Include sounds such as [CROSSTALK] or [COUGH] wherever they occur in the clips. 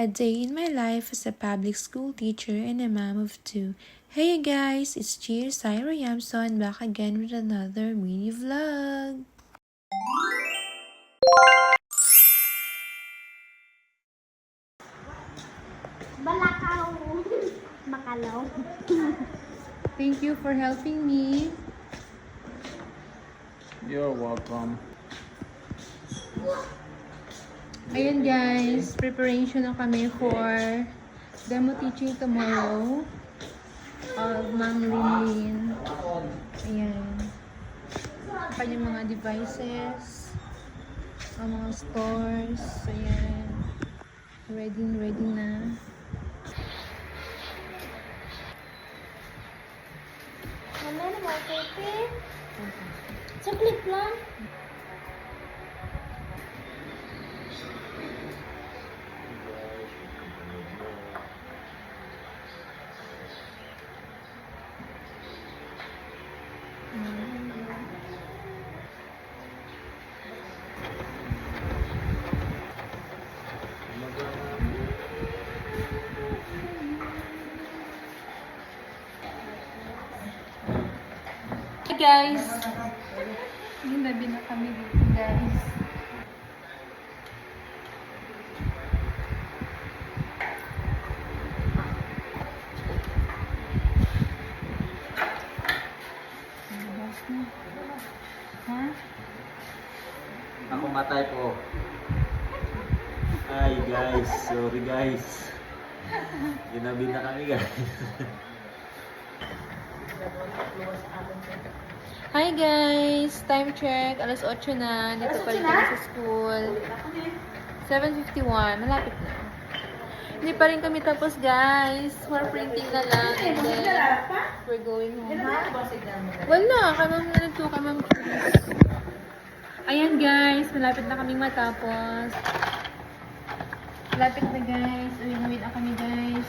a day in my life as a public school teacher and a mom of two. Hey guys, it's Cheers, Syra Yamson back again with another mini vlog. Balakaw. Makalaw. [LAUGHS] Thank you for helping me. You're welcome. Ayan guys, preparation na kami for demo teaching tomorrow of Mang Linlin. Ayan. Kanyang mga devices, ang mga stores. Ayan. Ready, ready na. Mamaya na mga kote. Saglit lang. Hey guys! Ginabi na kami dito guys. Ha? Ako matay po. Ay guys, sorry guys. Ginabi na kami guys. [LAUGHS] Hi guys! Time check. Alas 8 na. Dito pa rin kami sa school. 7.51. Malapit na. Hindi pa rin kami tapos guys. More printing na lang. And then, we're going home. Wala. Kay ma'am na nito. Kay ma'am Chris. Ayan guys. Malapit na kaming matapos. Malapit na guys. Uwi na uwi na kami guys.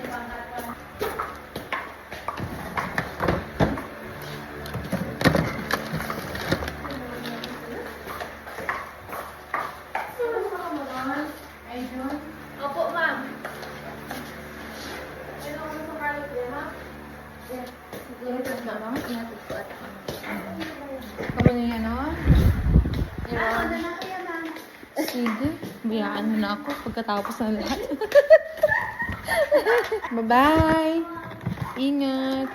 yan, oh. Yan. Sige. Biyaan mo na ako pagkatapos ng lahat. Bye-bye. Ingat.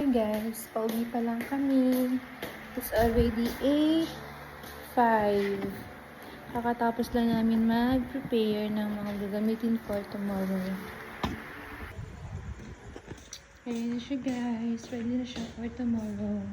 Hey guys, pauwi pa lang kami. It's already 8.05. Kakatapos lang namin mag-prepare ng mga gagamitin for tomorrow. Ayan na siya guys. Ready na siya for tomorrow.